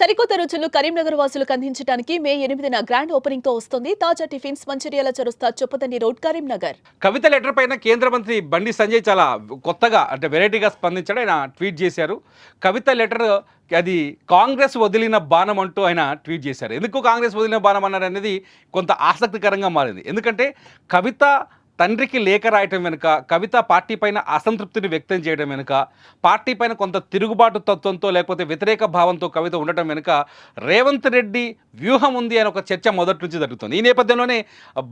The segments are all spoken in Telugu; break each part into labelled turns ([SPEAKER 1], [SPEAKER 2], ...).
[SPEAKER 1] సరికొత్త రుచులు కరీంనగర్ వాసులకు అందించడానికి మే ఎనిమిదిన గ్రాండ్ ఓపెనింగ్తో వస్తుంది. తాజా టిఫిన్స్ మంచిర్యాల చరుస్తా చొప్పదండి రోడ్ కరీంనగర్.
[SPEAKER 2] కవిత లెటర్ పైన కేంద్ర మంత్రి బండి సంజయ్ చాలా కొత్తగా అంటే వెరైటీగా స్పందించాడు. ఆయన ట్వీట్ చేశారు. కవిత లెటర్ అది కాంగ్రెస్ వదిలిన బాణం అంటూ ఆయన ట్వీట్ చేశారు. ఎందుకు కాంగ్రెస్ వదిలిన బాణం అన్నారు అనేది కొంత ఆసక్తికరంగా మారింది. ఎందుకంటే కవిత తండ్రికి లేఖ రాయటం వెనుక కవిత పార్టీ పైన అసంతృప్తిని వ్యక్తం చేయడం వెనుక పార్టీ పైన కొంత తిరుగుబాటు తత్వంతో లేకపోతే వ్యతిరేక భావంతో కవిత ఉండటం వెనుక రేవంత్ రెడ్డి వ్యూహం ఉంది అని ఒక చర్చ మొదటి నుంచి జరుగుతుంది. ఈ నేపథ్యంలోనే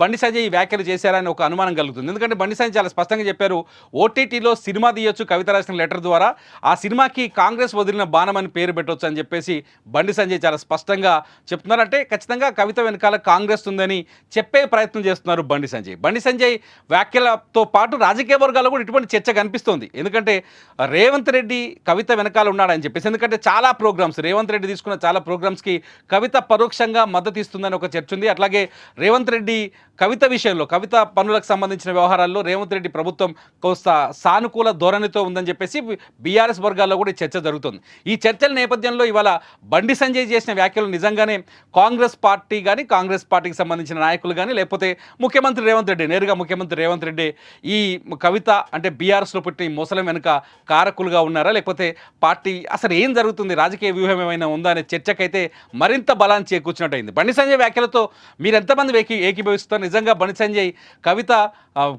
[SPEAKER 2] బండి సంజయ్ ఈ వ్యాఖ్యలు చేశారని ఒక అనుమానం కలుగుతుంది. ఎందుకంటే బండి సంజయ్ చాలా స్పష్టంగా చెప్పారు ఓటీటీలో సినిమా తీయొచ్చు కవిత రాసిన లెటర్ ద్వారా. ఆ సినిమాకి కాంగ్రెస్ వదిలిన బాణం అని పేరు పెట్టొచ్చు అని చెప్పేసి బండి సంజయ్ చాలా స్పష్టంగా చెప్తున్నారు. అంటే ఖచ్చితంగా కవిత వెనకాల కాంగ్రెస్ ఉందని చెప్పే ప్రయత్నం చేస్తున్నారు బండి సంజయ్. బండి సంజయ్ వ్యాఖ్యలతో పాటు రాజకీయ వర్గాల్లో కూడా ఇటువంటి చర్చ కనిపిస్తోంది. ఎందుకంటే రేవంత్ రెడ్డి కవిత వెనకాల ఉన్నాడని చెప్పేసి ఎందుకంటే చాలా ప్రోగ్రామ్స్ రేవంత్ రెడ్డి తీసుకున్న చాలా ప్రోగ్రామ్స్కి కవిత పరోక్షంగా మద్దతు ఇస్తుందని ఒక చర్చ ఉంది. అట్లాగే రేవంత్ రెడ్డి కవిత విషయంలో కవిత పనులకు సంబంధించిన వ్యవహారాల్లో రేవంత్ రెడ్డి ప్రభుత్వం కోస్త సానుకూల ధోరణితో ఉందని చెప్పేసి బీఆర్ఎస్ వర్గాల్లో కూడా చర్చ జరుగుతుంది. ఈ చర్చల నేపథ్యంలో ఇవాళ బండి సంజయ్ చేసిన వ్యాఖ్యలు నిజంగానే కాంగ్రెస్ పార్టీ కానీ కాంగ్రెస్ పార్టీకి సంబంధించిన నాయకులు కానీ లేకపోతే ముఖ్యమంత్రి రేవంత్ రెడ్డి నేరుగా ముఖ్యమంత్రి రేవంత్ రెడ్డి ఈ కవిత అంటే బీఆర్ఎస్లో పుట్టిన ఈ ముసలం వెనుక కారకులుగా ఉన్నారా? లేకపోతే పార్టీ అసలు ఏం జరుగుతుంది? రాజకీయ వ్యూహం ఏమైనా ఉందా? అనే చర్చకైతే మరింత బలాన్ని కూర్చున్నట్టయింది. బండి సంజయ్ వ్యాఖ్యలతో మీరు ఎంతమంది ఏకీ ఏకీభవిస్తారు నిజంగా బండి సంజయ్ కవిత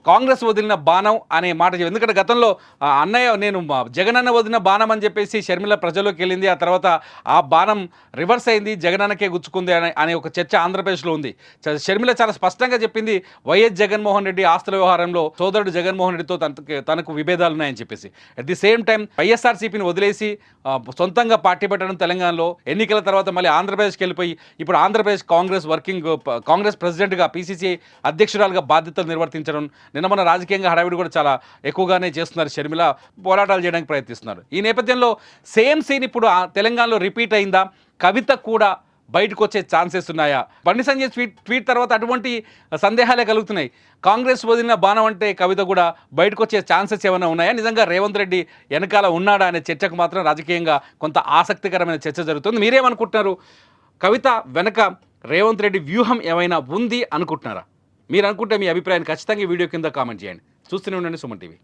[SPEAKER 2] కాంగ్రెస్ వదిలిన బాణం అనే మాట ఎందుకంటే గతంలో ఆ, అన్నయ్య నేను మా జగనన్న వదిలిన బాణం అని చెప్పేసి షర్మిల ప్రజల్లోకి వెళ్ళింది. ఆ తర్వాత ఆ బాణం రివర్స్ అయింది జగనన్నకే గుచ్చుకుంది అనే అనే ఒక చర్చ ఆంధ్రప్రదేశ్లో ఉంది. చ- షర్మిల చాలా స్పష్టంగా చెప్పింది వైఎస్ జగన్మోహన్ రెడ్డి ఆస్తుల వ్యవహారంలో సోదరుడు జగన్మోహన్ రెడ్డితో తనకు తనకు విభేదాలు ఉన్నాయని చెప్పేసి. అట్ ది సేమ్ టైం వైఎస్ఆర్సీపీని వదిలేసి సొంతంగా పార్టీ పెట్టడం తెలంగాణలో ఎన్నికల తర్వాత మళ్ళీ ఆంధ్రప్రదేశ్కి వెళ్ళిపోయి ఇప్పుడు ఆంధ్రప్రదేశ్ కాంగ్రెస్ వర్కింగ్ కాంగ్రెస్ ప్రెసిడెంట్గా పీసీసీ అధ్యక్షురాలుగా బాధ్యతలు నిర్వర్తించడం నిన్న మన రాజకీయంగా హడావిడి కూడా చాలా ఎక్కువగానే చేస్తున్నారు షర్మిల. పోరాటాలు చేయడానికి ప్రయత్నిస్తున్నారు. ఈ నేపథ్యంలో సేమ్ సీన్ ఇప్పుడు ఆ తెలంగాణలో రిపీట్ అయిందా? కవిత కూడా బయటకు వచ్చే ఛాన్సెస్ ఉన్నాయా? బండి సంజయ్ ట్వీట్ ట్వీట్ తర్వాత అటువంటి సందేహాలే కలుగుతున్నాయి. కాంగ్రెస్ వదిలిన బాణం అంటే కవిత కూడా బయటకు వచ్చే ఛాన్సెస్ ఏమైనా ఉన్నాయా? నిజంగా రేవంత్ రెడ్డి వెనకాల ఉన్నాడా అనే చర్చకు మాత్రం రాజకీయంగా కొంత ఆసక్తికరమైన చర్చ జరుగుతుంది. మీరేమనుకుంటున్నారు? కవిత వెనక రేవంత్ రెడ్డి వ్యూహం ఏమైనా ఉంది అనుకుంటున్నారా? మీరు అనుకుంటే మీ అభిప్రాయాన్ని ఖచ్చితంగా ఈ వీడియో కింద కామెంట్ చేయండి. చూస్తూనే ఉండండి సుమన్ టీవీ.